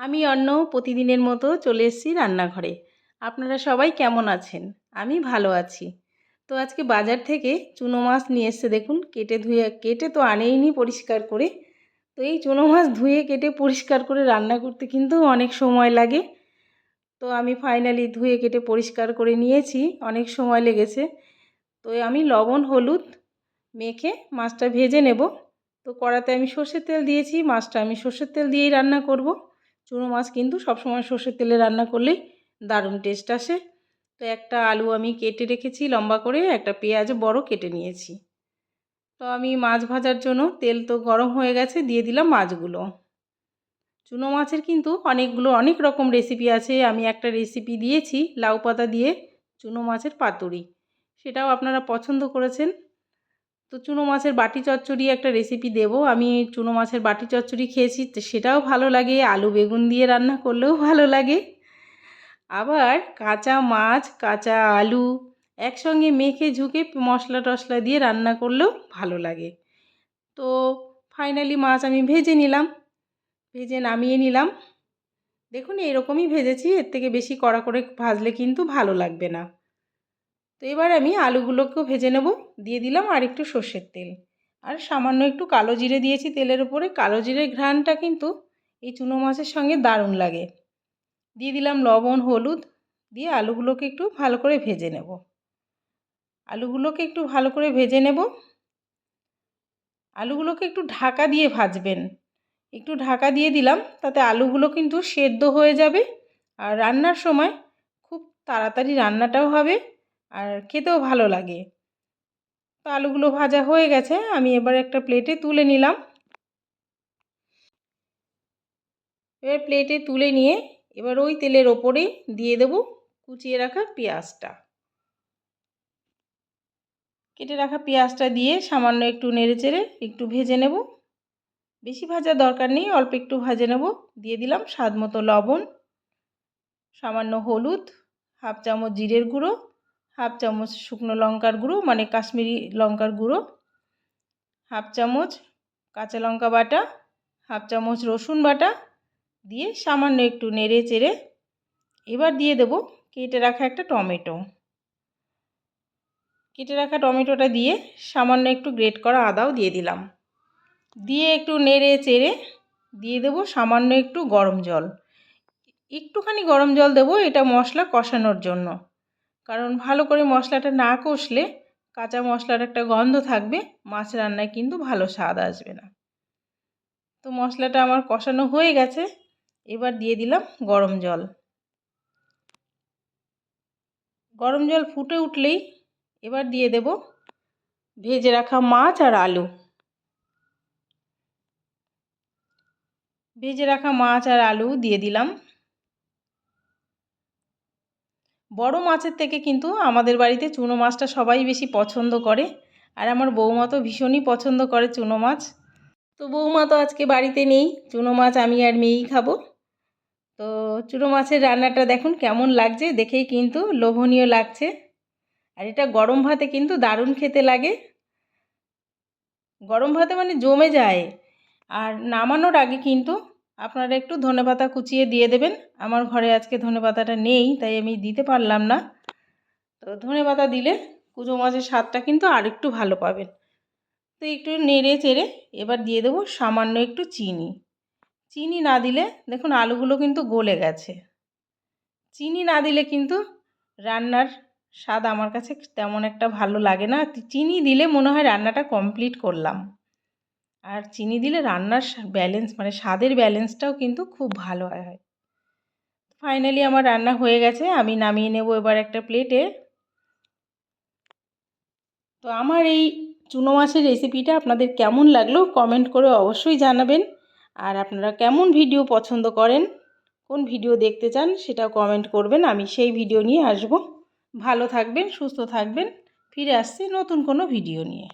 আমি অন্য প্রতিদিনের মতো চলে এসেছি রান্নাঘরে। আপনারা সবাই কেমন আছেন? আমি ভালো আছি। তো আজকে বাজার থেকে চুনো মাছ নিয়ে এসছে দেখুন, কেটে ধুয়ে, কেটে তো আনেইনি পরিষ্কার করে। তো এই চুনো মাছ ধুয়ে, কেটে পরিষ্কার করে রান্না করতে কিন্তু অনেক সময় লাগে। তো আমি ফাইনালি ধুয়ে, কেটে পরিষ্কার করে নিয়েছি, অনেক সময় লেগেছে। তো আমি লবণ, হলুদ মেখে মাছটা ভেজে নেব। তো কড়াতে আমি সর্ষের তেল দিয়েছি, মাছটা আমি সর্ষের তেল দিয়েই রান্না করব। চুনো মাছ কিন্তু সবসময় সর্ষের তেলে রান্না করলেই দারুণ টেস্ট আসে। তো একটা আলু আমি কেটে রেখেছি লম্বা করে, একটা পেঁয়াজ বড় কেটে নিয়েছি। তো আমি মাছ ভাজার জন্য তেল তো গরম হয়ে গেছে, দিয়ে দিলাম মাছগুলো। চুনো মাছের কিন্তু অনেকগুলো, অনেক রকম রেসিপি আছে। আমি একটা রেসিপি দিয়েছি, লাউ পাতা দিয়ে চুনো মাছের পাতুরি। সেটাও আপনারা পছন্দ করেছেন। তো চুনো মাছের বাটি চচ্চড়ি একটা রেসিপি দেব। আমি চুনো মাছের বাটি চচ্চড়ি খেয়েছি সেটাও ভালো লাগে। আলু বেগুন দিয়ে রান্না করলেও ভালো লাগে। আবার কাঁচা মাছ, কাঁচা আলু একসঙ্গে মেখে ঝুঁকে মশলা টশলা দিয়ে রান্না করলেও ভালো লাগে। তো ফাইনালি মাছ আমি ভেজে নিলাম। ভেজে নামিয়ে নিলাম। দেখুন এরকমই ভেজেছি, এর থেকে বেশি কড়া করে ভাজলে কিন্তু ভালো লাগবে না। তো এবার আমি আলুগুলোকেও ভেজে নেব। দিয়ে দিলাম আর একটু সর্ষের তেল। আর সামান্য একটু কালো জিরে দিয়েছি তেলের উপরে। কালো জিরের ঘ্রাণটা কিন্তু এই চুনো মাছের সঙ্গে দারুণ লাগে। দিয়ে দিলাম লবণ, হলুদ। দিয়ে আলুগুলোকে একটু ভালো করে ভেজে নেব। আলুগুলোকে একটু ভালো করে ভেজে নেব। আলুগুলোকে একটু ঢাকা দিয়ে ভাজবেন। একটু ঢাকা দিয়ে দিলাম, তাতে আলুগুলো কিন্তু সেদ্ধ হয়ে যাবে। আর রান্নার সময় খুব তাড়াতাড়ি রান্নাটাও হবে। আর খেতেও ভালো লাগে। তো আলুগুলো ভাজা হয়ে গেছে, আমি এবার একটা প্লেটে তুলে নিলাম। এবার প্লেটে তুলে নিয়ে এবার ওই তেলের ওপরেই দিয়ে দেব কুচিয়ে রাখা পেঁয়াজটা। কেটে রাখা পেঁয়াজটা দিয়ে সামান্য একটু নেড়ে চেড়ে একটু ভেজে নেব। বেশি ভাজার দরকার নেই, অল্প একটু ভাজে নেব। দিয়ে দিলাম স্বাদ মতো লবণ, সামান্য হলুদ, হাফ চামচ জিরের গুঁড়ো হাফ চামচ শুকনো লঙ্কার গুঁড়ো মানে কাশ্মীরি লঙ্কার গুঁড়ো, হাফ চামচ কাঁচা লঙ্কা বাটা, হাফ চামচ রসুন বাটা দিয়ে সামান্য একটু নেড়ে চেড়ে এবার দিয়ে দেব কেটে রাখা একটা টমেটো। কেটে রাখা টমেটোটা দিয়ে সামান্য একটু গ্রেট করা আদাও দিয়ে দিলাম। দিয়ে একটু নেড়ে চেড়ে দিয়ে দেব সামান্য একটু গরম জল। একটুখানি গরম জল দেবো এটা মশলা কষানোর জন্য। কারণ ভালো করে মশলাটা না কষলে কাঁচা মশলার একটা গন্ধ থাকবে, মাছ রান্নায় কিন্তু ভালো স্বাদ আসবে না। তো মশলাটা আমার কষানো হয়ে গেছে, এবার দিয়ে দিলাম গরম জল। গরম জল ফুটে উঠলেই এবার দিয়ে দেব ভেজে রাখা মাছ আর আলু। ভেজে রাখা মাছ আর আলু দিয়ে দিলাম। বড় মাছের থেকে কিন্তু আমাদের বাড়িতে চুনো মাছটা সবাই বেশি পছন্দ করে। আর আমার বৌমা তো ভীষণই পছন্দ করে চুনো মাছ। তো বৌমা তো আজকে বাড়িতে নেই, চুনো মাছ আমি আর মেয়েই খাব। তো চুনো মাছের রান্নাটা দেখুন কেমন লাগছে, দেখেই কিন্তু লোভনীয় লাগছে। আর এটা গরম ভাতে কিন্তু দারুণ খেতে লাগে। গরম ভাতে মানে জমে যায়। আর নামানোর আগে কিন্তু আপনারা একটু ধনে পাতা কুচিয়ে দিয়ে দেবেন। আমার ঘরে আজকে ধনে পাতাটা নেই, তাই আমি দিতে পারলাম না। তো ধনে পাতা দিলে কুচো মাছের স্বাদটা কিন্তু আর একটু ভালো পাবেন। তো একটু নেড়ে চেড়ে এবার দিয়ে দেবো সামান্য একটু চিনি। চিনি না দিলে দেখুন আলুগুলো কিন্তু গলে গেছে। চিনি না দিলে কিন্তু রান্নার স্বাদ আমার কাছে তেমন একটা ভালো লাগে না। চিনি দিলে মনে হয় রান্নাটা কমপ্লিট করলাম। আর চিনি দিলে রান্নার ব্যালেন্স মানে স্বাদের ব্যালেন্সটাও কিন্তু খুব ভালো হয় ফাইনালি আমার রান্না হয়ে গেছে, আমি নামিয়ে নেব এবার একটা প্লেটে তো আমার এই চুনো মাছের রেসিপিটা আপনাদের কেমন লাগল কমেন্ট করে অবশ্যই জানাবেন। আর আপনারা কেমন ভিডিও পছন্দ করেন, কোন ভিডিও দেখতে চান সেটাও কমেন্ট করবেন, আমি সেই ভিডিও নিয়ে আসব। ভালো থাকবেন, সুস্থ থাকবেন, ফিরে আসছি নতুন কোনো ভিডিও নিয়ে।